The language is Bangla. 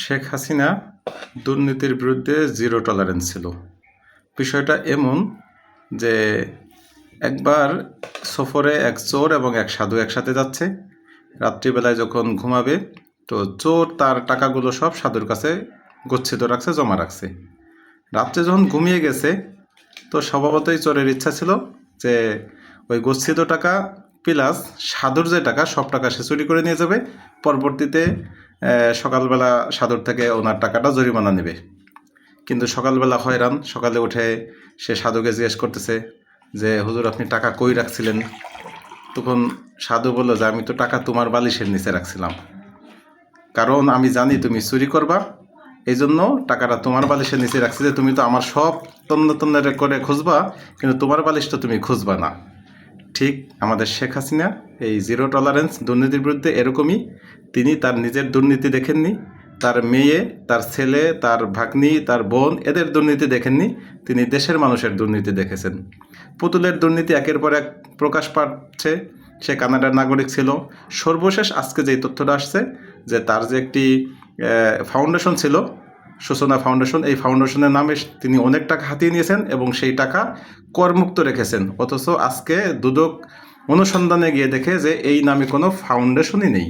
শেখ হাসিনা দুর্নীতির বিরুদ্ধে জিরো টলারেন্স ছিল। বিষয়টা এমন যে একবার সফরে এক চোর এবং এক সাধু একসাথে যাচ্ছে, রাত্রিবেলায় যখন ঘুমাবে, তো চোর তার টাকাগুলো সব সাধুর কাছে গচ্ছিত রাখছে, জমা রাখছে। রাত্রে যখন ঘুমিয়ে গেছে, তো স্বভাবতই চোরের ইচ্ছা ছিল যে ওই গচ্ছিত টাকা প্লাস সাধুর যে টাকা, সব টাকা সে চুরি করে নিয়ে যাবে। পরবর্তীতে সকালবেলা সাধুর থেকে ওনার টাকাটা জরিমানা নেবে। কিন্তু সকালবেলা হয়রান, সকালে উঠে সে সাধুকে জিজ্ঞেস করতেছে যে, হুজুর, আপনি টাকা কই রাখছিলেন? তখন সাধু বলল যে, আমি তো টাকা তোমার বালিশের নিচে রাখছিলাম। কারণ আমি জানি তুমি চুরি করবা এই জন্য টাকাটা তোমার বালিশের নিচে রাখছি যে, তুমি তো আমার সব তন্ন তন্ন করে খুঁজবা, কিন্তু তোমার বালিশ তো তুমি খুঁজবা না। ঠিক আমাদের শেখ হাসিনা, এই জিরো টলারেন্স দুর্নীতির বিরুদ্ধে এরকমই, তিনি তার নিজের দুর্নীতি দেখেননি, তার মেয়ে, তার ছেলে, তার ভাগ্নি, তার বোন, এদের দুর্নীতি দেখেননি, তিনি দেশের মানুষের দুর্নীতি দেখেছেন। পুতুলের দুর্নীতি একের পর এক প্রকাশ পাচ্ছে, সে কানাডার নাগরিক ছিল। সর্বশেষ আজকে যেই তথ্যটা আসছে, যে তার যে একটি ফাউন্ডেশন ছিল সূচনা ফাউন্ডেশন, এই ফাউন্ডেশনের নামে তিনি অনেক টাকা হাতিয়ে নিয়েছেন এবং সেই টাকা করমুক্ত রেখেছেন। অথচ আজকে দুদক অনুসন্ধানে গিয়ে দেখে যে এই নামে কোনো ফাউন্ডেশনই নেই।